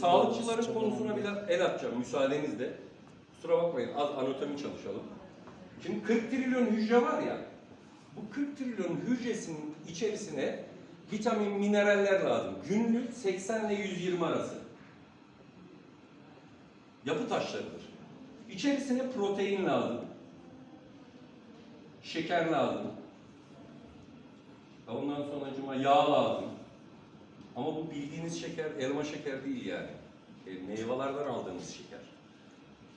Sağlıkçıların konusuna biraz el atacağım müsaadenizle. Kusura bakmayın az anatomi çalışalım. Şimdi 40 trilyon hücre var ya, bu 40 trilyon hücresinin içerisine vitamin, mineraller lazım. Günlük 80 ile 120 arası. Yapı taşlarıdır. İçerisine protein lazım. Şeker lazım. Ondan sonra yağ lazım. Ama bu bildiğiniz şeker elma şeker değil yani. E, meyvelerden aldığımız şeker.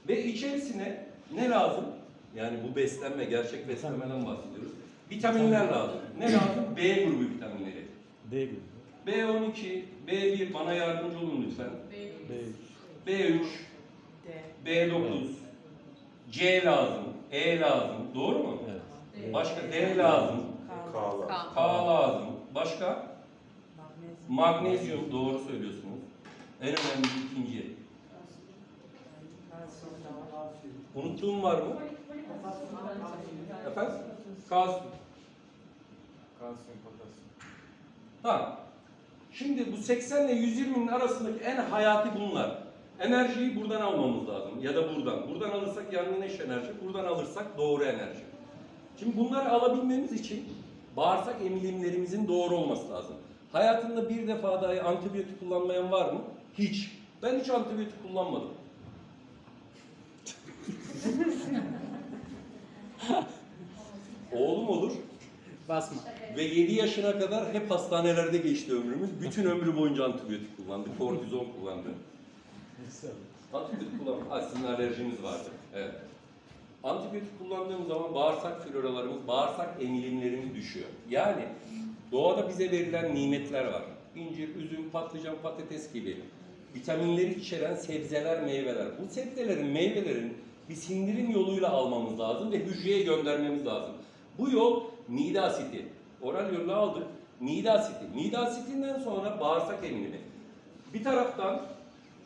Ve içerisine ne lazım? Yani bu beslenme, gerçek beslenmeden bahsediyoruz. Vitaminler lazım. Ne lazım? B grubu vitaminleri. D gibi. B12, B1 bana yardımcı olun lütfen. B. B3, B9, C lazım, E lazım. Doğru mu? Evet. Başka D lazım, Kağla. K lazım. Başka? Magnezyum doğru söylüyorsunuz. En önemli ikinci. Unuttuğum var mı? Efendim? Kalsiyum. Kalsiyum, potasyum. Ha. Şimdi bu 80 ile 120'nin arasındaki en hayati bunlar. Enerjiyi buradan almamız lazım ya da buradan. Buradan alırsak yanlış enerji, buradan alırsak doğru enerji. Şimdi bunları alabilmemiz için bağırsak emilimlerimizin doğru olması lazım. Hayatında bir defa dahi antibiyotik kullanmayan var mı? Hiç. Ben hiç antibiyotik kullanmadım. Oğlum olur. Basma. Ve 7 yaşına kadar hep hastanelerde geçti ömrümüz. Bütün ömrü boyunca antibiyotik kullandı, kortizon kullandı. Antibiyotik kullan, ha, sizin alerjiniz vardı. Evet. Antibiyotik kullandığımız zaman bağırsak floralarımız, bağırsak emilimlerimiz düşüyor. Yani doğada bize verilen nimetler var. İncir, üzüm, patlıcan, patates gibi vitaminleri içeren sebzeler, meyveler. Bu sebzelerin, meyvelerin bir sindirim yoluyla almamız lazım ve hücreye göndermemiz lazım. Bu yol mide asiti. Oral yolla aldık. Mide asiti. Mide asitinden sonra bağırsak emilimi. Bir taraftan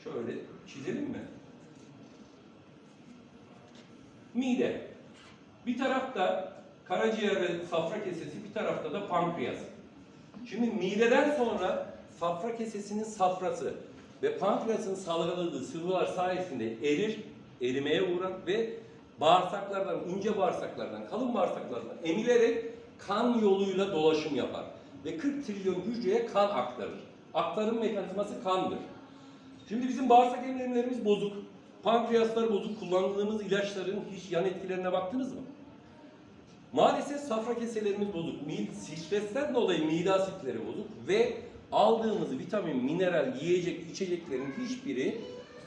şöyle çizelim mi? Mide. Bir tarafta karaciğer ve safra kesesi, bir tarafta da pankreas. Şimdi mideden sonra safra kesesinin safrası ve pankreasın salgıladığı sıvılar sayesinde erir, erimeye uğrar ve bağırsaklardan, ince bağırsaklardan, kalın bağırsaklardan emilerek kan yoluyla dolaşım yapar. Ve 40 trilyon hücreye kan aktarır. Aktarım mekanizması kandır. Şimdi bizim bağırsak emilimlerimiz bozuk. Pankreaslar bozuk. Kullandığımız ilaçların hiç yan etkilerine baktınız mı? Maalesef safra keselerimiz bozuk. Stresten dolayı mide asitleri bozuk ve aldığımız vitamin, mineral, yiyecek, içeceklerin hiçbiri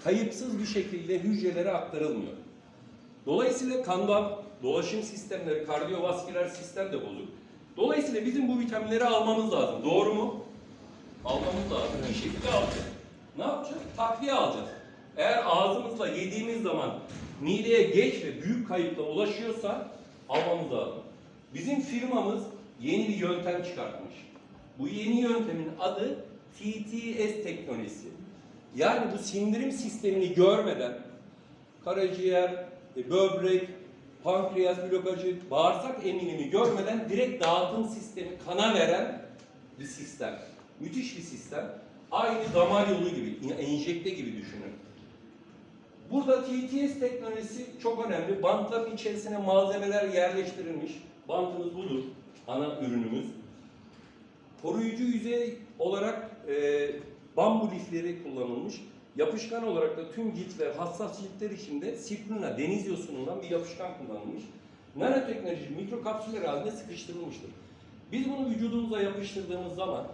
kayıpsız bir şekilde hücrelere aktarılmıyor. Dolayısıyla kandan dolaşım sistemleri, kardiyovasküler sistem de bozuk. Dolayısıyla bizim bu vitaminleri almamız lazım. Doğru mu? Almamız lazım. Bir şekilde alacağız. Ne yapacağız? Takviye alacağız. Eğer ağzımızla yediğimiz zaman mideye geç ve büyük kayıpla ulaşıyorsa almamız lazım. Bizim firmamız yeni bir yöntem çıkartmış. Bu yeni yöntemin adı TTS teknolojisi. Yani bu sindirim sistemini görmeden karaciğer, e, böbrek, pankreas blokajı, bağırsak eminimi görmeden direkt dağıtım sistemi kana veren bir sistem. Müthiş bir sistem. Aynı damar yolu gibi, enjekte gibi düşünün. Burada TTS teknolojisi çok önemli. Bantların içerisine malzemeler yerleştirilmiş. Bantımız budur, ana ürünümüz. Koruyucu yüzey olarak e, bambu lifleri kullanılmış. Yapışkan olarak da tüm cilt ve hassas ciltler içinde sipruna, deniz yosunundan bir yapışkan kullanılmış. Nanoteknoloji mikrokapsüller halinde sıkıştırılmıştır. Biz bunu vücudumuza yapıştırdığımız zaman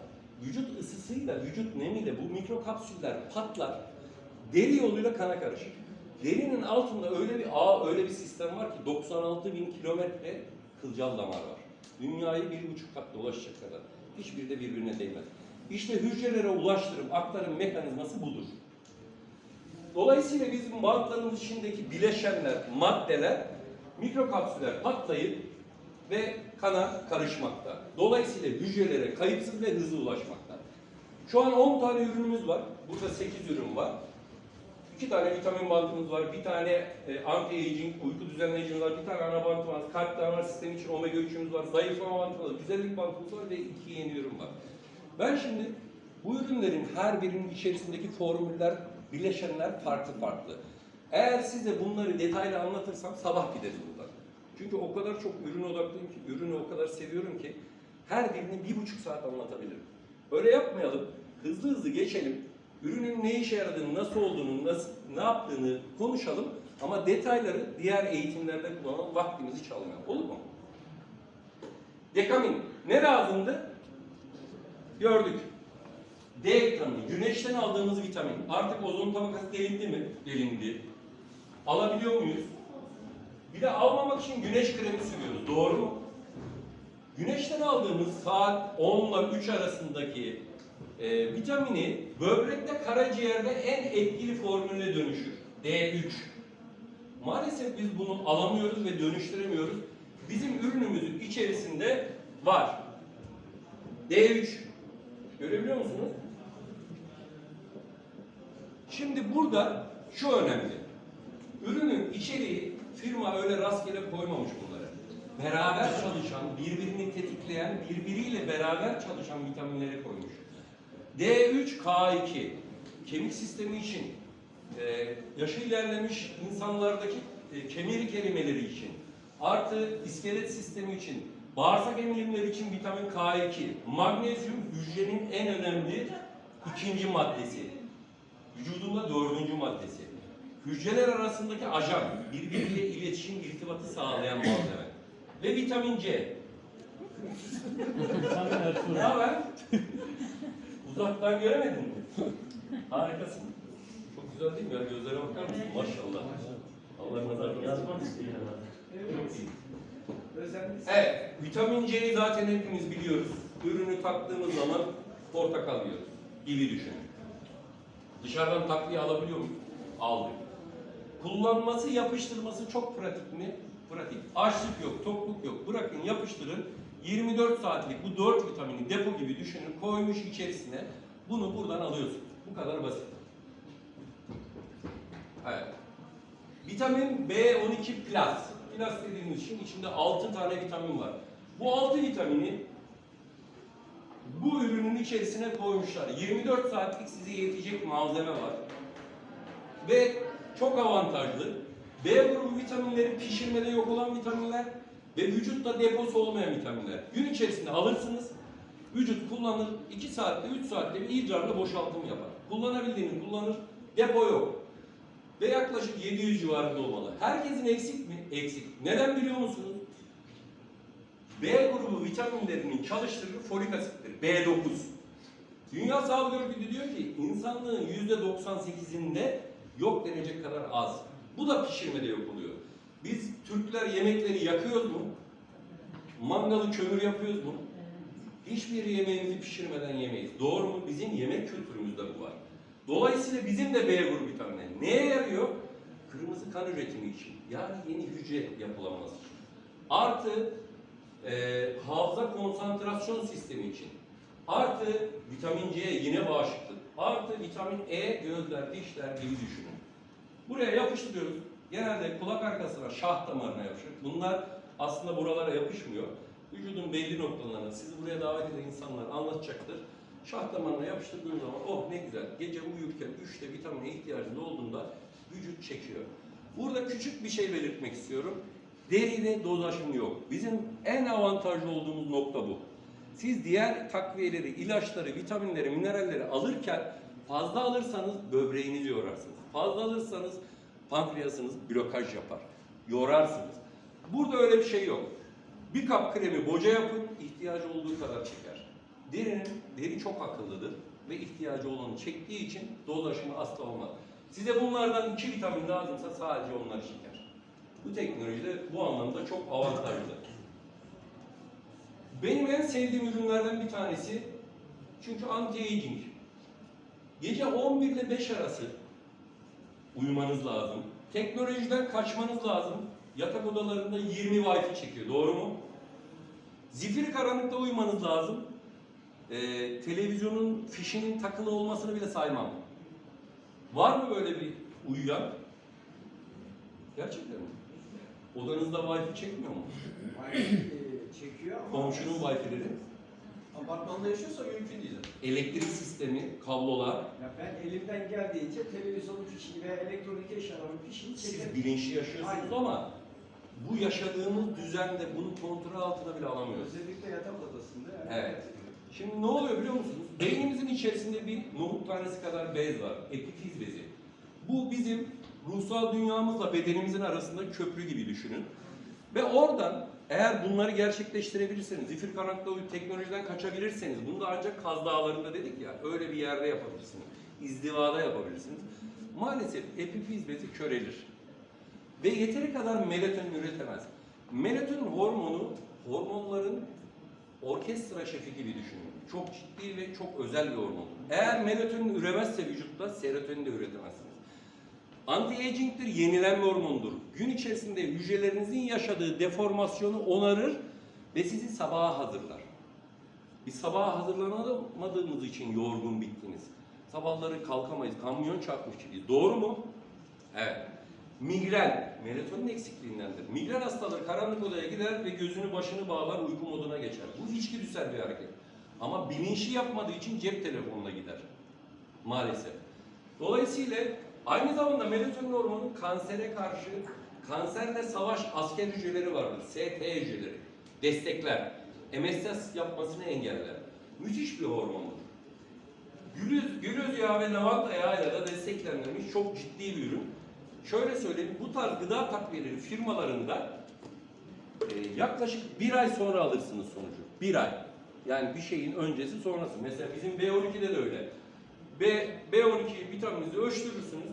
vücut ısısıyla, vücut nemiyle bu mikrokapsüller patlar, deri yoluyla kana karışır. Derinin altında öyle bir ağ, öyle bir sistem var ki 96 bin kilometre kılcal damar var. Dünyayı bir buçuk kat dolaşacak kadar. Hiçbiri de birbirine değmez. İşte hücrelere ulaştırım, aktarım mekanizması budur. Dolayısıyla bizim bantlarımız içindeki bileşenler, maddeler, mikrokapsüller patlayıp ve kana karışmakta. Dolayısıyla hücrelere kayıpsız ve hızlı ulaşmakta. Şu an 10 tane ürünümüz var. Burada 8 ürün var. İki tane vitamin bantımız var, bir tane e, anti-aging, uyku düzenleyicimiz var, bir tane ana bantımız var, kalp damar sistemi için omega 3'ümüz var, zayıflama bantımız var, güzellik bantımız var ve iki yeni ürün var. Ben şimdi Bu ürünlerin her birinin içerisindeki formüller, bileşenler farklı farklı. Eğer size bunları detaylı anlatırsam sabah gideriz buradan. Çünkü o kadar çok ürün odaklıyım ki, ürünü o kadar seviyorum ki her birini bir buçuk saat anlatabilirim. Öyle yapmayalım, hızlı hızlı geçelim. Ürünün ne işe yaradığını, nasıl olduğunu, nasıl, ne yaptığını konuşalım. Ama detayları diğer eğitimlerde kullanalım, vaktimizi çalmayalım. Olur mu? Dekamin. Ne lazımdı? Gördük. D vitamini. Güneşten aldığımız vitamin. Artık ozon tabakası delindi mi? Delindi. Alabiliyor muyuz? Bir de almamak için güneş kremi sürüyoruz. Doğru mu? Güneşten aldığımız saat 10 ile 3 arasındaki e, vitamini böbrekte karaciğerde en etkili formüle dönüşür. D3. Maalesef biz bunu alamıyoruz ve dönüştüremiyoruz. Bizim ürünümüzün içerisinde var. D3. Görebiliyor musunuz? Şimdi burada şu önemli. Ürünün içeriği firma öyle rastgele koymamış bunları. Beraber çalışan, birbirini tetikleyen, birbiriyle beraber çalışan vitaminleri koymuş. D3K2 kemik sistemi için, e, yaşı ilerlemiş insanlardaki e, kemik erimeleri için, artı iskelet sistemi için, bağırsak emilimleri için vitamin K2, magnezyum hücrenin en önemli ikinci maddesi, vücudunda dördüncü maddesi. Hücreler arasındaki ajan, birbiriyle iletişim, irtibatı sağlayan malzeme. Ve vitamin C. Ne haber? Uzaktan göremedin mi? Harikasın. Çok güzel değil mi? Ya gözlere bakar mısın? Maşallah. Allah nazar Yazmak istiyor herhalde. Çok iyi. Evet, vitamin C'yi zaten hepimiz biliyoruz. Ürünü taktığımız zaman portakal yiyoruz gibi düşünün. Dışarıdan takviye alabiliyor muyuz? Aldık. Kullanması, yapıştırması çok pratik mi? Pratik. Açlık yok, tokluk yok. Bırakın yapıştırın. 24 saatlik bu 4 vitamini depo gibi düşünün. Koymuş içerisine. Bunu buradan alıyorsunuz. Bu kadar basit. Evet. Vitamin B12 Plus. Plus dediğimiz için içinde 6 tane vitamin var. Bu 6 vitamini bu ürünün içerisine koymuşlar. 24 saatlik size yetecek malzeme var. Ve çok avantajlı. B grubu vitaminleri pişirmede yok olan vitaminler ve vücutta deposu olmayan vitaminler. Gün içerisinde alırsınız, vücut kullanır, 2 saatte, 3 saatte bir idrarla boşaltım yapar. Kullanabildiğini kullanır, depo yok. Ve yaklaşık 700 civarında olmalı. Herkesin eksik mi? Eksik. Neden biliyor musunuz? B grubu vitaminlerinin çalıştırdığı folik asittir. B9. Dünya Sağlık Örgütü diyor ki insanlığın %98'inde yok denecek kadar az. Bu da pişirmede yok oluyor. Biz Türkler yemekleri yakıyoruz mu? Mangalı kömür yapıyoruz mu? Hiçbir yemeğimizi pişirmeden yemeyiz. Doğru mu? Bizim yemek kültürümüzde bu var. Dolayısıyla bizim de B grubu vitaminleri neye yarıyor? Kırmızı kan üretimi için. Yani yeni hücre yapılanması için. Artı e, hafıza konsantrasyon sistemi için. Artı vitamin C yine bağışıklık. Artı vitamin E gözler, dişler gibi düşünün. Buraya yapıştırıyoruz. Genelde kulak arkasına, şah damarına yapışır. Bunlar aslında buralara yapışmıyor. Vücudun belli noktalarına, sizi buraya davet eden insanlar anlatacaktır. Şah damarına yapıştırdığın zaman oh ne güzel. Gece uyurken üçte vitamine ihtiyacında olduğunda vücut çekiyor. Burada küçük bir şey belirtmek istiyorum. Deride doz aşımı yok. Bizim en avantajlı olduğumuz nokta bu. Siz diğer takviyeleri, ilaçları, vitaminleri, mineralleri alırken fazla alırsanız böbreğinizi yorarsınız. Fazla alırsanız pankreasınız blokaj yapar. Yorarsınız. Burada öyle bir şey yok. Bir kap kremi boca yapın, ihtiyacı olduğu kadar çeker. Derinin, deri çok akıllıdır ve ihtiyacı olanı çektiği için doz aşımı asla olmaz. Size bunlardan iki vitamin lazımsa sadece onları çeker. Bu teknoloji de bu anlamda çok avantajlı. Benim en sevdiğim ürünlerden bir tanesi çünkü anti-aging. Gece 11 ile 5 arası uyumanız lazım. Teknolojiden kaçmanız lazım. Yatak odalarında 20 Wi-Fi çekiyor. Doğru mu? Zifiri karanlıkta uyumanız lazım. Ee, televizyonun fişinin takılı olmasını bile saymam. Var mı böyle bir uyuyan? Gerçekten mi? Odanızda Wi-Fi çekmiyor mu? Hayır, e, çekiyor ama Komşunun Wi-Fi'leri. Apartmanda yaşıyorsa mümkün değil. Elektrik sistemi, kablolar, Ya ben elimden geldiğince televizyonun fişini veya elektronik eşyaların fişini siz çekerim. bilinçli yaşıyorsunuz Aynen. ama bu yaşadığımız düzende bunu kontrol altına bile alamıyoruz. Özellikle yatak odasında. Yani Evet. Şimdi ne oluyor biliyor musunuz? Beynimizin içerisinde bir nohut tanesi kadar bez var. Epifiz bezi. Bu bizim ruhsal dünyamızla bedenimizin arasında köprü gibi düşünün. Ve oradan eğer bunları gerçekleştirebilirseniz, zifir uyup teknolojiden kaçabilirseniz, bunu da ancak Kaz Dağları'nda dedik ya, öyle bir yerde yapabilirsiniz. İzdivada yapabilirsiniz. Maalesef epifiz bezi körelir. Ve yeteri kadar melatonin üretemez. Melatonin hormonu, hormonların orkestra şefi gibi düşünün. Çok ciddi ve çok özel bir hormon. Eğer melatonin üremezse vücutta serotonin de üretemezsiniz. Anti-aging'tir, yenilenme hormonudur. Gün içerisinde hücrelerinizin yaşadığı deformasyonu onarır ve sizi sabaha hazırlar. Biz sabaha hazırlanamadığımız için yorgun bittiniz. Sabahları kalkamayız, kamyon çarpmış gibiyiz. Doğru mu? Evet. Migren, melatonin eksikliğindendir. Migren hastaları karanlık odaya gider ve gözünü başını bağlar uyku moduna geçer. Bu içgüdüsel bir hareket. Ama bilinçli yapmadığı için cep telefonuna gider. Maalesef. Dolayısıyla aynı zamanda melatonin hormonu kansere karşı kanserle savaş asker hücreleri vardır. ST hücreleri. Destekler. MSS yapmasını engeller. Müthiş bir hormondur. Gülüz, gülüz yağı ve lavanta yağıyla da desteklenmiş çok ciddi bir ürün. Şöyle söyleyeyim, bu tarz gıda takviyeleri firmalarında e, yaklaşık bir ay sonra alırsınız sonucu. Bir ay. Yani bir şeyin öncesi sonrası. Mesela bizim B12'de de öyle. B, B12 vitamininizi ölçtürürsünüz.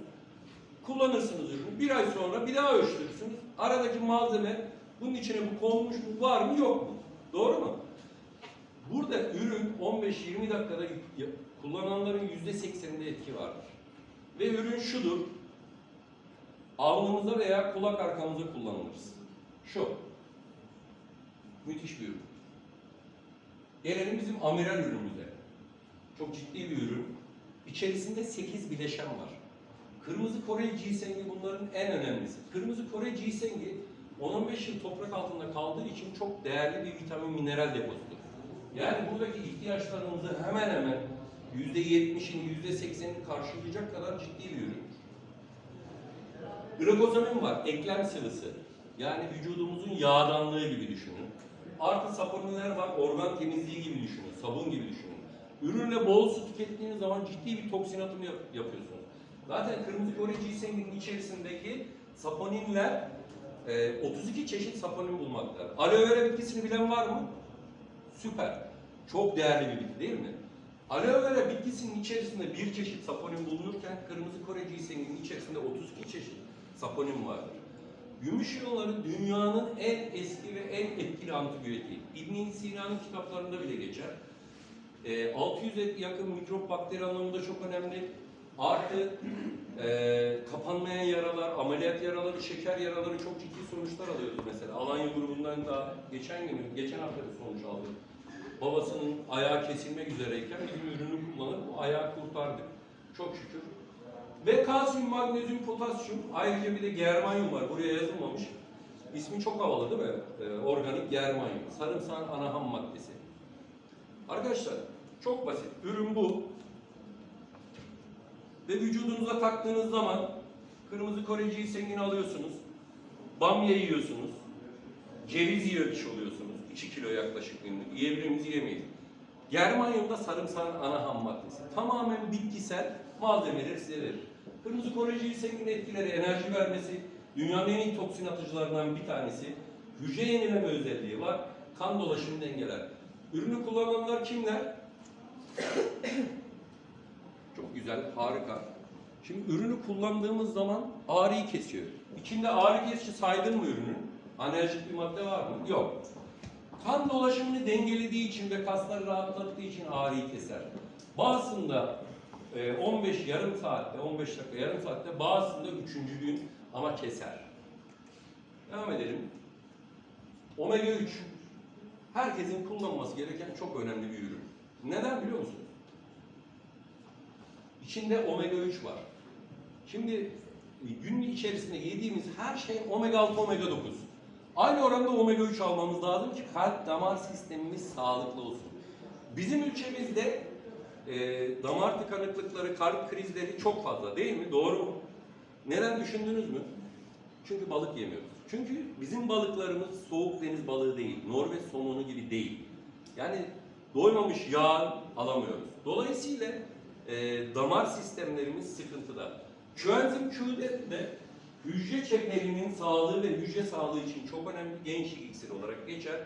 Kullanırsınız ürünü. Bir ay sonra bir daha ölçtürürsünüz. Aradaki malzeme bunun içine bu konmuş mu, var mı, yok mu? Doğru mu? Burada ürün 15-20 dakikada kullananların %80'inde etki vardır. Ve ürün şudur. Alnımıza veya kulak arkamıza kullanılırız. Şu. Müthiş bir ürün. Gelelim bizim amiral ürünümüze. Çok ciddi bir ürün. İçerisinde 8 bileşen var. Kırmızı Kore gisengi bunların en önemlisi. Kırmızı Kore gisengi 10-15 yıl toprak altında kaldığı için çok değerli bir vitamin mineral deposudur. Yani buradaki ihtiyaçlarımızı hemen hemen %70'ini, %80'ini karşılayacak kadar ciddi bir ürün. Glikozamin var, eklem sıvısı. Yani vücudumuzun yağdanlığı gibi düşünün. Artı saponinler var, organ temizliği gibi düşünün, sabun gibi düşünün. Ürünle bol su tükettiğiniz zaman ciddi bir toksin atımı yap- yapıyorsunuz. Zaten kırmızı Kore ginsenginin içerisindeki saponinler e, 32 çeşit saponin bulmaktadır. Aloe vera bitkisini bilen var mı? Süper. Çok değerli bir bitki değil mi? Aloe vera bitkisinin içerisinde bir çeşit saponin bulunurken kırmızı Kore ginsenginin içerisinde 32 çeşit saponin vardır. Gümüş yolları dünyanın en eski ve en etkili antibiyotiği. İbn Sina'nın kitaplarında bile geçer. E, 600'e yakın mikrop bakteri anlamında çok önemli. Artı e, kapanmayan yaralar, ameliyat yaraları, şeker yaraları çok ciddi sonuçlar alıyoruz mesela. Alanya grubundan da geçen gün, geçen hafta bir sonuç aldık. Babasının ayağı kesilmek üzereyken bizim ürünü kullanıp ayağı kurtardık. Çok şükür. Ve kalsiyum, magnezyum, potasyum, ayrıca bir de germanyum var. Buraya yazılmamış. İsmi çok havalı değil mi? Ee, organik germanyum. Sarımsağın ana ham maddesi. Arkadaşlar çok basit. Ürün bu. Ve vücudunuza taktığınız zaman kırmızı Kore ginsengini alıyorsunuz. Bamya yiyorsunuz. Ceviz yiyor kişi oluyorsunuz. 2 kilo yaklaşık günlük. Yiyebilir miyiz yiyemeyiz. Germanyum da sarımsağın ana ham maddesi. Tamamen bitkisel malzemeleri size verir. Kırmızı Kore ginsenginin etkileri enerji vermesi, dünyanın en iyi toksin atıcılarından bir tanesi. Hücre yenileme özelliği var. Kan dolaşımını dengeler. Ürünü kullananlar kimler? Çok güzel, harika. Şimdi ürünü kullandığımız zaman ağrıyı kesiyor. İçinde ağrı kesici saydın mı ürünün? Anerjik bir madde var mı? Yok. Kan dolaşımını dengelediği için ve kasları rahatlattığı için ağrıyı keser. Bazısında e, 15 yarım saatte, 15 dakika yarım saatte, bazısında 3. gün ama keser. Devam edelim. Omega 3. Herkesin kullanması gereken çok önemli bir ürün. Neden biliyor musunuz? İçinde omega 3 var. Şimdi gün içerisinde yediğimiz her şey omega 6, omega 9. Aynı oranda omega 3 almamız lazım ki kalp damar sistemimiz sağlıklı olsun. bizim ülkemizde e, damar tıkanıklıkları, kalp krizleri çok fazla değil mi? Doğru mu? Neden düşündünüz mü? Çünkü balık yemiyoruz. Çünkü bizim balıklarımız soğuk deniz balığı değil, Norveç somonu gibi değil. Yani doymamış yağ alamıyoruz. Dolayısıyla e, damar sistemlerimiz sıkıntıda. Coenzim Q'de de hücre çeperinin sağlığı ve hücre sağlığı için çok önemli gençlik iksiri olarak geçer.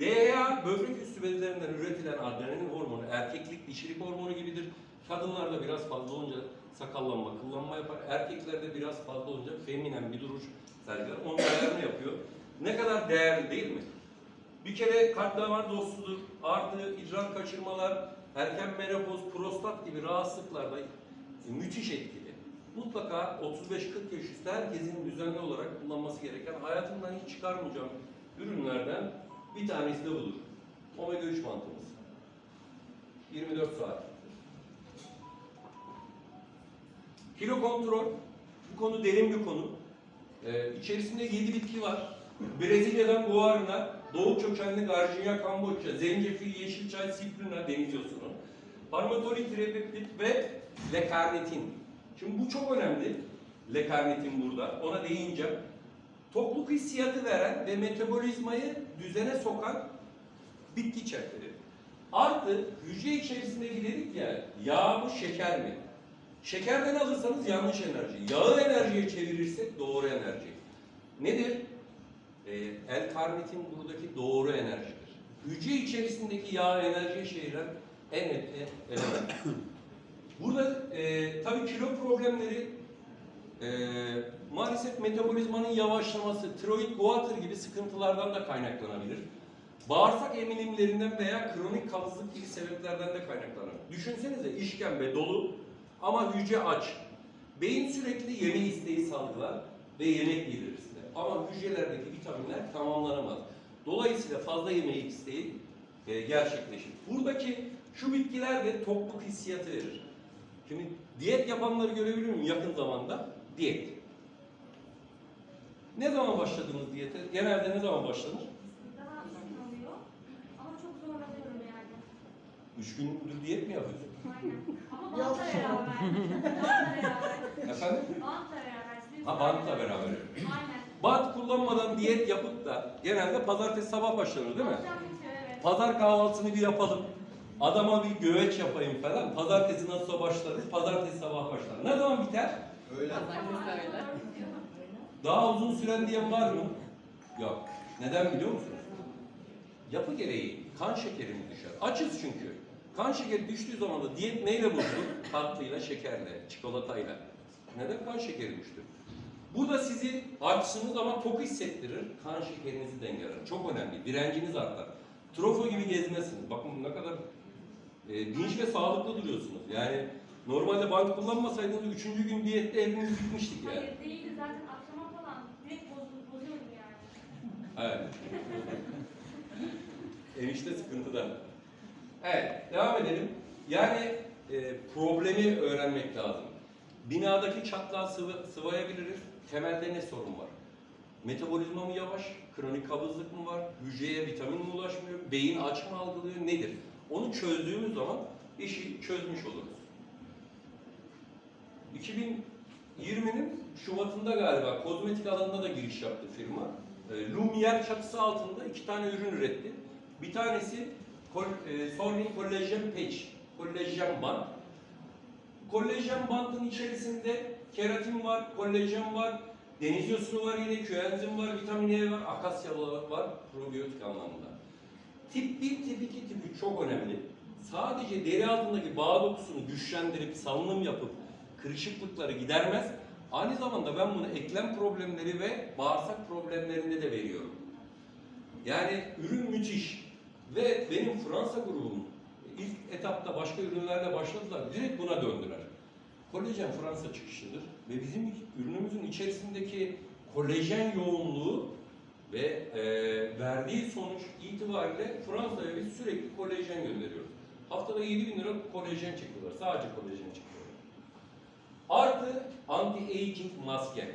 DHA böbrek üstü bezlerinden üretilen adrenalin hormonu erkeklik dişilik hormonu gibidir. Kadınlarda biraz fazla olunca sakallanma, kıllanma yapar. Erkeklerde biraz fazla olunca feminen bir duruş sergiler. Onun ayarını yapıyor. Ne kadar değerli değil mi? Bir kere kalp damar dostudur. Artı idrar kaçırmalar, erken menopoz, prostat gibi rahatsızlıklarda müthiş etkili. Mutlaka 35-40 yaş üstü herkesin düzenli olarak kullanması gereken, hayatından hiç çıkarmayacağım ürünlerden bir tanesi de budur. Omega 3 mantığımız. 24 saat. Kilo kontrol. Bu konu derin bir konu. Ee, içerisinde 7 bitki var. Brezilya'dan guarana, doğu kökenli garcinia kamboçya, zencefil, yeşil çay, sipruna deniz yosunu, parmatolit, repeptit ve lekarnitin. Şimdi bu çok önemli. Lekarnitin burada. Ona değineceğim. Tokluk hissiyatı veren ve metabolizmayı düzene sokan bitki çöpleri. Artı hücre içerisindeki dedik ya yağ mı şeker mi? Şekerden alırsanız yanlış enerji. Yağı enerjiye çevirirsek doğru enerji. Nedir? Ee, el karnitin buradaki doğru enerjidir. Hücre içerisindeki yağ enerjiye çeviren en önemli element. Burada e, tabii kilo problemleri e, maalesef metabolizmanın yavaşlaması, tiroid goiter gibi sıkıntılardan da kaynaklanabilir. Bağırsak emilimlerinden veya kronik kabızlık gibi sebeplerden de kaynaklanır. Düşünsenize işkembe dolu ama hücre aç. Beyin sürekli yeme isteği salgılar ve yemek yedirir size. Ama hücrelerdeki vitaminler tamamlanamaz. Dolayısıyla fazla yeme isteği e, gerçekleşir. Buradaki şu bitkiler de tokluk hissiyatı verir. Şimdi diyet yapanları görebilir miyim yakın zamanda? Diyet. Ne zaman başladınız diyete? Genelde ne zaman başlanır? Daha uzun oluyor ama çok zorlanıyorum yani. Üç gündür diyet mi yapıyorsun? Aynen. Ama bantla beraber. Bantla beraber. Efendim? Bantla beraber. Ha bantla beraber. Aynen. Bant kullanmadan diyet yapıp da genelde pazartesi sabah başlanır değil mi? Evet. Pazar kahvaltısını bir yapalım. Adama bir göveç yapayım falan. Pazartesi nasılsa başlarız. Pazartesi sabah başlar. Ne zaman biter? Öyle. Pazartesi öyle. bitiyor. Daha uzun süren diyen var mı? Yok. Neden biliyor musunuz? Yapı gereği kan şekerimiz düşer. Açız çünkü. Kan şekeri düştüğü zaman da diyet neyle bozulur? Tatlıyla, şekerle, çikolatayla. Neden? Kan şekeri düştü. Bu da sizi açsınız ama tok hissettirir. Kan şekerinizi dengeler. Çok önemli. Direnciniz artar. Trofo gibi gezmezsiniz. Bakın ne kadar e, dinç ve sağlıklı duruyorsunuz. Yani normalde bank kullanmasaydınız üçüncü gün diyette hepimiz bitmiştik yani. Hayır değildi zaten akşama falan direkt boz- bozuyorum yani. Evet. Enişte sıkıntıda. Evet, devam edelim. Yani e, problemi öğrenmek lazım. Binadaki çatlağı sıvı, sıvayabiliriz. Temelde ne sorun var? Metabolizma mı yavaş? Kronik kabızlık mı var? Hücreye vitamin mi ulaşmıyor? Beyin aç mı algılıyor? Nedir? Onu çözdüğümüz zaman işi çözmüş oluruz. 2020'nin Şubat'ında galiba kozmetik alanında da giriş yaptı firma. E, Lumière çatısı altında iki tane ürün üretti. Bir tanesi kol, e, Sony Collagen Patch, kollajen band. Kollajen bandın içerisinde keratin var, kollajen var, deniz yosunu var yine, koenzim var, vitamin E var, akasya var probiyotik anlamında. Tip 1, tip 2, tip 3 çok önemli. Sadece deri altındaki bağ dokusunu güçlendirip salınım yapıp kırışıklıkları gidermez. Aynı zamanda ben bunu eklem problemleri ve bağırsak problemlerinde de veriyorum. Yani ürün müthiş. Ve benim Fransa grubum ilk etapta başka ürünlerle başladılar. Direkt buna döndüler. Kolajen Fransa çıkışlıdır ve bizim ürünümüzün içerisindeki kolajen yoğunluğu ve e, verdiği sonuç itibariyle Fransa'ya biz sürekli kolajen gönderiyoruz. Haftada 7 bin lira kolajen çekiyorlar. Sadece kolajen çekiyorlar. Artı anti-aging maske.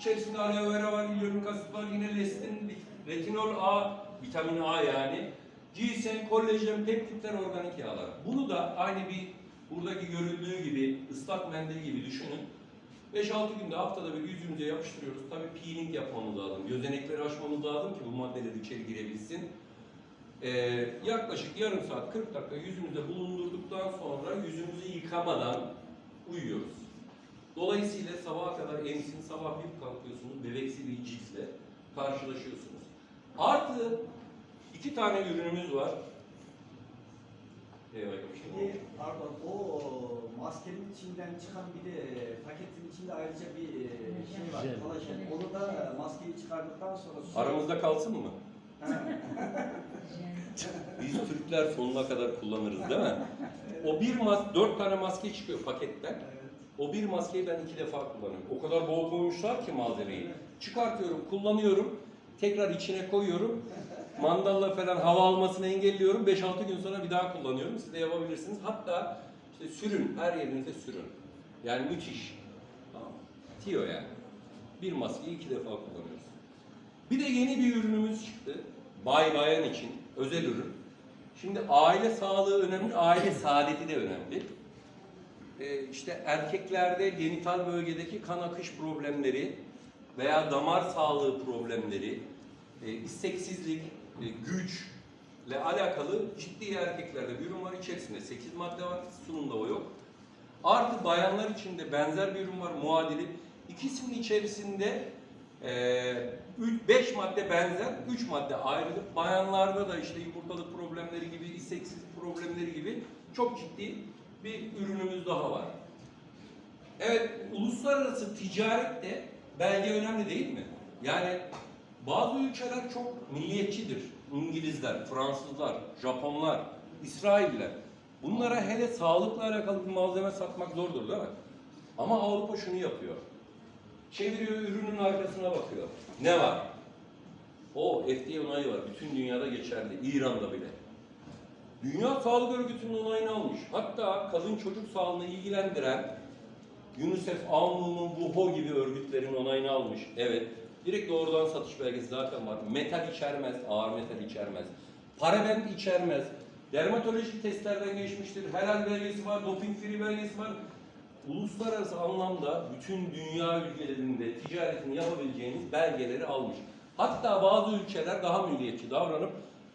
İçerisinde aloe vera var, hyaluronik asit var, yine lestin, retinol A, vitamin A yani. Ginseng, kollajen, peptitler, organik yağlar. Bunu da aynı bir buradaki görüldüğü gibi ıslak mendil gibi düşünün. 5-6 günde haftada bir yüzümüze yapıştırıyoruz. Tabii peeling yapmamız lazım. Gözenekleri açmamız lazım ki bu maddeler içeri girebilsin. Ee, yaklaşık yarım saat 40 dakika yüzümüzde bulundurduktan sonra yüzümüzü yıkamadan uyuyoruz. Dolayısıyla sabaha kadar emsin, sabah bir kalkıyorsunuz, bebeksi bir ciltle karşılaşıyorsunuz. Artı iki tane ürünümüz var. Bir şey pardon, o maskenin içinden çıkan bir de paketin içinde ayrıca bir şey var, Jel. kolajen. Onu da maskeyi çıkardıktan sonra... su- Aramızda kalsın mı? Biz Türkler sonuna kadar kullanırız değil mi? O bir mas dört tane maske çıkıyor paketten. O bir maskeyi ben iki defa kullanıyorum. O kadar bol koymuşlar ki malzemeyi. Çıkartıyorum, kullanıyorum. Tekrar içine koyuyorum. Mandalla falan hava almasını engelliyorum. 5-6 gün sonra bir daha kullanıyorum. Siz de yapabilirsiniz. Hatta işte sürün, her yerinize sürün. Yani müthiş. Tamam. Tiyo yani. Bir maskeyi iki defa kullanıyoruz. Bir de yeni bir ürünümüz çıktı. Bay bayan için özel ürün. Şimdi aile sağlığı önemli, aile saadeti de önemli. Ee, işte erkeklerde genital bölgedeki kan akış problemleri veya damar sağlığı problemleri, e, isteksizlik, güçle alakalı ciddi erkeklerde bir ürün var içerisinde 8 madde var, sunumda o yok. Artı bayanlar için de benzer bir ürün var muadili. İkisinin içerisinde 5 madde benzer, 3 madde ayrılık. Bayanlarda da işte yumurtalık problemleri gibi, isteksizlik problemleri gibi çok ciddi bir ürünümüz daha var. Evet, uluslararası ticarette belge önemli değil mi? Yani bazı ülkeler çok milliyetçidir. İngilizler, Fransızlar, Japonlar, İsrailler. Bunlara hele sağlıkla alakalı bir malzeme satmak zordur değil mi? Ama Avrupa şunu yapıyor. Çeviriyor ürünün arkasına bakıyor. Ne var? O FDA onayı var. Bütün dünyada geçerli. İran'da bile. Dünya Sağlık Örgütü'nün onayını almış. Hatta kadın çocuk sağlığını ilgilendiren UNICEF, AMU'nun, WHO gibi örgütlerin onayını almış. Evet. Direkt doğrudan satış belgesi zaten var. Metal içermez, ağır metal içermez. Parabent içermez. Dermatolojik testlerden geçmiştir. Helal belgesi var, doping free belgesi var. Uluslararası anlamda bütün dünya ülkelerinde ticaretini yapabileceğiniz belgeleri almış. Hatta bazı ülkeler daha milliyetçi davranıp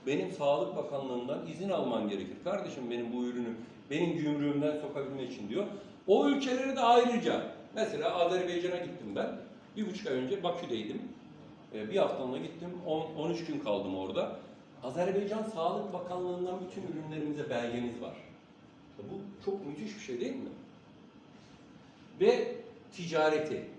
benim Sağlık Bakanlığı'ndan izin alman gerekir. Kardeşim benim bu ürünü benim gümrüğümden sokabilmek için diyor. O ülkeleri de ayrıca mesela Azerbaycan'a gittim ben. Bir buçuk ay önce Bakü'deydim. Ee, Bir haftalığına gittim. 10, 13 gün kaldım orada. Azerbaycan Sağlık Bakanlığı'ndan bütün ürünlerimize belgemiz var. Bu çok müthiş bir şey değil mi? Ve ticareti.